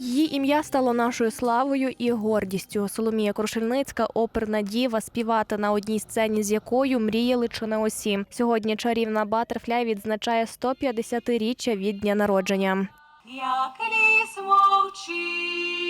Її ім'я стало нашою славою і гордістю. Соломія Крушельницька, оперна діва, співати на одній сцені, з якою мріяли чи не усі. Сьогодні чарівна Батерфляй відзначає 150-річчя від дня народження. як ліс мовчить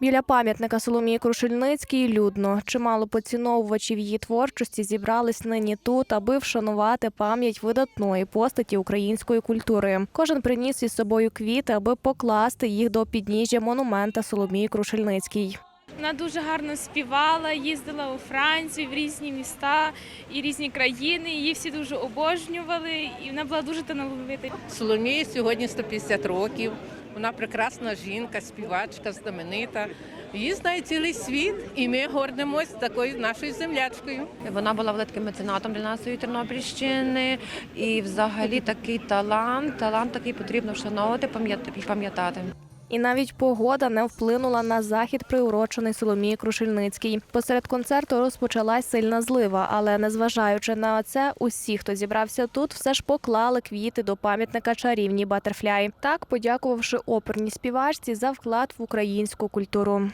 Біля пам'ятника Соломії Крушельницькій людно. Чимало поціновувачів її творчості зібрались нині тут, аби вшанувати пам'ять видатної постаті української культури. Кожен приніс із собою квіти, аби покласти їх до підніжжя монумента Соломії Крушельницькій. Вона дуже гарно співала, їздила у Францію в різні міста і різні країни. Її всі дуже обожнювали, і вона була дуже талановита. Соломії сьогодні 150 років. Вона прекрасна жінка, співачка, знаменита. Її знає цілий світ, і ми гордимось такою нашою землячкою. Вона була великим меценатом для нашої Тернопільщини. І взагалі такий талант, талант такий потрібно вшановувати пам'ятати. І навіть погода не вплинула на захід, приурочений Соломії Крушельницькій. Посеред концерту розпочалась сильна злива, але незважаючи на це, усі, хто зібрався тут, все ж поклали квіти до пам'ятника чарівні Батерфляй. Так, подякувавши оперній співачці за вклад в українську культуру.